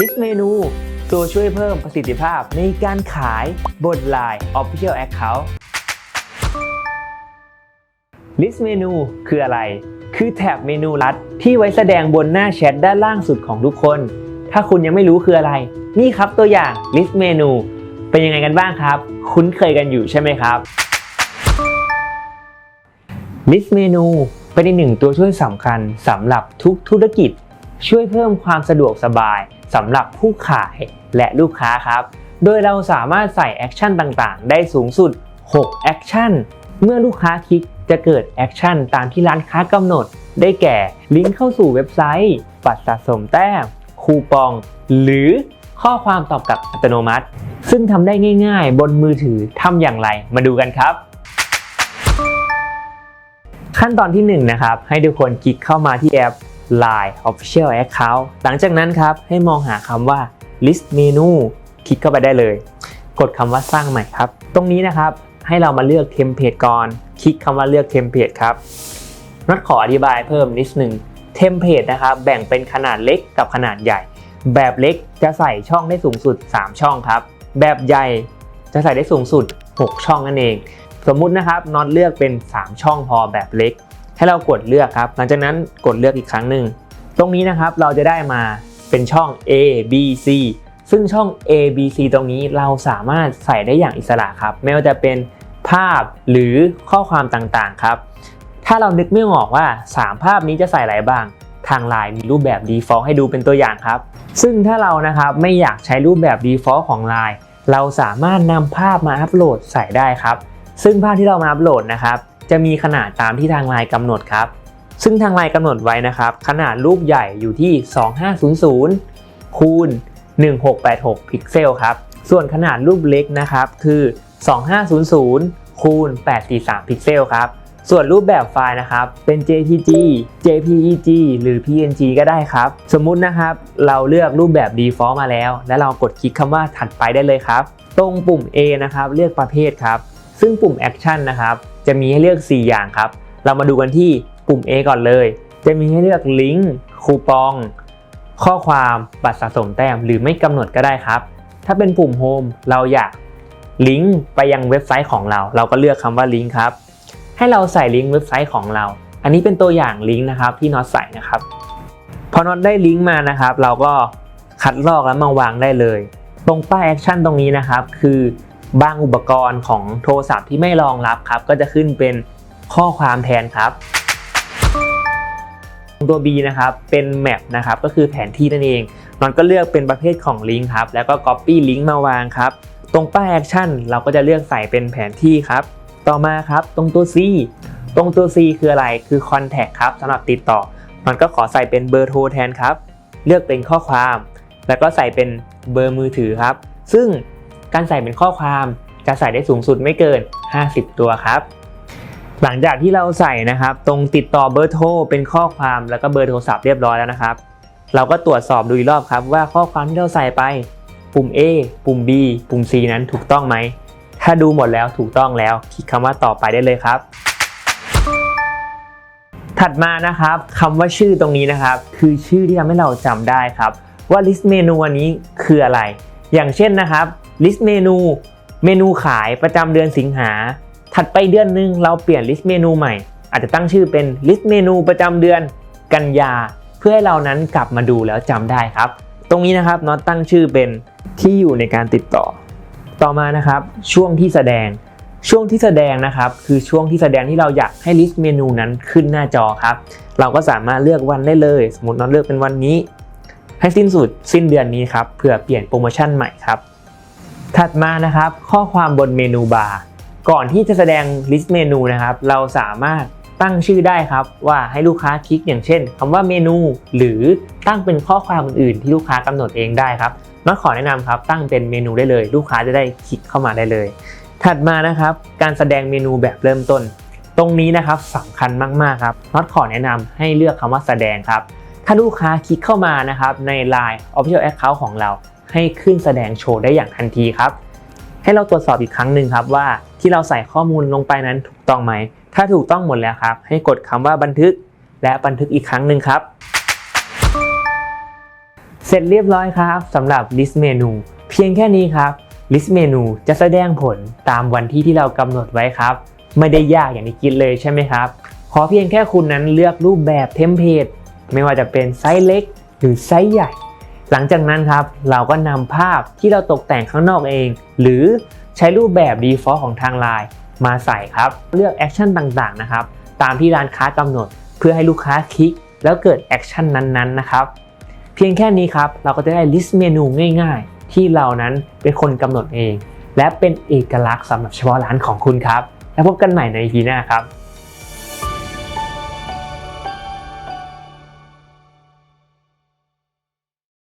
List เมนูตัวช่วยเพิ่มประสิทธิภาพในการขายบน Line Official Account List เมนูคืออะไร คือแท็บเมนูลัด ที่ไว้แสดงบนหน้าแชทด้านล่างสุดของทุกคน ถ้าคุณยังไม่รู้คืออะไร นี่ครับตัวอย่าง List เมนูเป็นยังไงกันบ้างครับ คุ้นเคยกันอยู่ใช่ไหมครับ List เมนูเป็นอีกหนึ่งตัวช่วยสำคัญสำหรับทุกธุรกิจ ช่วยเพิ่มความสะดวกสบาย สำหรับผู้ขายและลูกค้าครับ โดยเราสามารถใส่แอคชั่นต่างๆ ได้สูงสุด 6 แอคชั่น เมื่อลูกค้าคลิกจะเกิดแอคชั่นตามที่ร้านค้ากำหนด ได้แก่ลิงก์เข้าสู่เว็บไซต์ บัตรสะสมแต้ม คูปอง หรือข้อความตอบกลับอัตโนมัติ ซึ่งทำได้ง่าย ๆ บนมือถือทำอย่างไรมาดูกันครับ ขั้นตอนที่1นะครับให้ทุกคนคลิกเข้ามาที่แอป Line Official Account หลังจากนั้นครับ ให้มองหาคำว่า List Menu คลิกเข้าไปได้เลย กดคำว่าสร้างใหม่ครับ ตรงนี้นะครับให้เรามาเลือกเทมเพลตก่อน คลิกคำว่าเลือกเทมเพลตครับนัดขออธิบายเพิ่มนิดหนึ่งเทมเพลตนะครับแบ่งเป็นขนาดเล็กกับขนาดใหญ่ แบบเล็กจะใส่ช่องได้สูงสุด 3 ช่องครับ แบบใหญ่จะใส่ได้สูงสุด 6 ช่องนั่นเอง สมมุตินะครับน็อตเลือกเป็น 3 ช่องพอแบบเล็ก ให้เรากดเลือกครับ หลังจากนั้นกดเลือกอีกครั้งหนึ่ง ตรงนี้นะครับเราจะได้มาเป็นช่อง A B C ซึ่งช่อง A B C ตรงนี้เราสามารถใส่ได้อย่างอิสระครับ ไม่ว่าจะเป็นภาพหรือข้อความต่างๆครับ ถ้าเรานึกไม่ออกว่า 3 ภาพนี้จะใส่อะไรบ้าง ทางไลน์มีรูปแบบ default ให้ดูเป็นตัวอย่างครับ ซึ่งถ้าเรานะครับไม่อยากใช้รูปแบบ default ของไลน์เราสามารถนำภาพมาอัปโหลดใส่ได้ครับ ซึ่งภาพที่เรามาอัปโหลดนะครับ จะมีขนาดตามที่ทางไลน์กำหนดครับ ซึ่งทางไลน์กำหนดไว้นะครับ ขนาดรูปใหญ่อยู่ที่ 2500 คูณ 1686 พิกเซลครับ ส่วนขนาดรูปเล็กนะครับคือ 2500 คูณ 843 พิกเซลครับ ส่วนรูปแบบไฟล์นะครับเป็น JPG JPEG หรือ PNG ก็ได้ครับ สมมุตินะครับเราเลือกรูปแบบ default มาแล้ว แล้วเรากดคลิกคำว่าถัดไปได้เลยครับ ตรงปุ่ม A นะครับเลือกประเภทครับซึ่งปุ่ม Action นะครับ จะมีให้เลือก 4 อย่างครับ เรามาดูกันที่ปุ่ม A ก่อนเลย จะมีให้เลือกลิงก์คูปอง ข้อความบัตรสะสมแต้มหรือไม่กำหนดก็ได้ครับ ถ้าเป็นปุ่ม Home เราอยากลิงก์ไปยังเว็บไซต์ของเรา เราก็เลือกคำว่าลิงก์ครับ ให้เราใส่ลิงก์เว็บไซต์ของเรา อันนี้เป็นตัวอย่างลิงก์นะครับที่น็อตใส่นะครับพอน็อตได้ลิงก์มานะครับ เราก็คัดลอกแล้วมาวางได้เลย ตรงป้ายแอคชั่นตรงนี้นะครับ คือ บางอุปกรณ์ของโทรศัพท์ที่ไม่รองรับครับ ก็จะขึ้นเป็นข้อความแทนครับ ตัว B นะครับเป็นแมปนะครับก็คือแผนที่นั่นเองนอนก็เลือกเป็นประเภทของลิงก์ครับแล้วก็ Copy ลิงก์มาวางครับ ตรงป้ายแอคชั่นเราก็จะเลือกใส่เป็นแผนที่ครับ ต่อมาครับตรงตัว C ตรงตัว C คืออะไรคือ Contact ครับสำหรับติดต่อ มันก็ขอใส่เป็นเบอร์โทรแทนครับ เลือกเป็นข้อความ แล้วก็ใส่เป็นเบอร์มือถือครับ ซึ่ง การใส่เป็นข้อความจะใส่ได้สูงสุดไม่เกิน 50 ตัวครับ หลังจากที่เราใส่นะครับ ตรงติดต่อเบอร์โทรเป็นข้อความแล้วก็เบอร์โทรศัพท์เรียบร้อยแล้วนะครับ เราก็ตรวจสอบดูอีกรอบครับ ว่าข้อความที่เราใส่ไปปุ่ม A ปุ่ม B ปุ่ม C นั้นถูกต้องไหม ถ้าดูหมดแล้วถูกต้องแล้ว คลิกคำว่าต่อไปได้เลยครับ ถัดมานะครับคำว่าชื่อตรงนี้นะครับ คือชื่อที่ทำให้เราจำได้ครับ ว่า list เมนูอันนี้คืออะไร อย่างเช่นนะครับ list เมนูเมนูขายประจำเดือนสิงหา ถัดไปเดือนหนึงเราเปลี่ยน list เมนูใหม่ อาจจะตั้งชื่อเป็น list เมนูประจำเดือนกันยา เพื่อให้เรานั้นกลับมาดูแล้วจำได้ครับ ตรงนี้นะครับน็อตตั้งชื่อเป็นที่อยู่ในการติดต่อ ต่อมานะครับช่วงที่แสดง ช่วงที่แสดงนะครับคือช่วงที่แสดงที่เราอยากให้ลิสต์เมนูนั้นขึ้นหน้าจอครับ เราก็สามารถเลือกวันได้เลย สมมติน็อตเลือกเป็นวันนี้ ให้สิ้นสุดสิ้นเดือนนี้ครับเผื่อเปลี่ยนโปรโมชั่นใหม่ครับ ถัดมานะครับข้อความบนเมนูบาร์ก่อนที่จะแสดงลิสต์เมนูนะครับ เราสามารถตั้งชื่อได้ครับ ว่าให้ลูกค้าคลิกอย่างเช่นคำว่าเมนู หรือตั้งเป็นข้อความอื่นๆที่ลูกค้ากำหนดเองได้ครับน็อตขอแนะนำครับตั้งเป็นเมนูได้เลย ลูกค้าจะได้คลิกเข้ามาได้เลย ถัดมานะครับ การแสดงเมนูแบบเริ่มต้น ตรงนี้นะครับสำคัญมากๆครับน็อตขอแนะนำให้เลือกคำว่าแสดงครับ ถ้าลูกค้าคลิกเข้ามานะครับใน Line Official Account ของเราให้ขึ้นแสดงโชว์ได้อย่างทันทีครับ ให้เราตรวจสอบอีกครั้งหนึ่งครับว่าที่เราใส่ข้อมูลลงไปนั้นถูกต้องไหม ถ้าถูกต้องหมดแล้วครับ ให้กดคำว่าบันทึกและบันทึกอีกครั้งหนึ่งครับ เสร็จเรียบร้อยครับสำหรับ list เมนูเพียงแค่นี้ครับ list เมนูจะแสดงผลตามวันที่ที่เรากำหนดไว้ครับ ไม่ได้ยากอย่างที่คิดเลยใช่ไหมครับ ขอเพียงแค่คุณนั้นเลือกรูปแบบเทมเพลต ไม่ว่าจะเป็นไซส์เล็กหรือไซส์ใหญ่ หลังจากนั้นครับ เราก็นำภาพที่เราตกแต่งข้างนอกเอง หรือใช้รูปแบบ default ของทางไลน์มาใส่ครับ เลือกแอคชั่นต่างๆนะครับ ตามที่ร้านค้ากำหนด เพื่อให้ลูกค้าคลิก แล้วเกิดแอคชั่นนั้นๆนะครับ เพียงแค่นี้ครับ เราก็จะได้ลิสต์เมนูง่ายๆ ที่เรานั้นเป็นคนกำหนดเอง และเป็นเอกลักษณ์สำหรับเฉพาะร้านของคุณครับ แล้วพบกันใหม่ใน EP หน้าครับ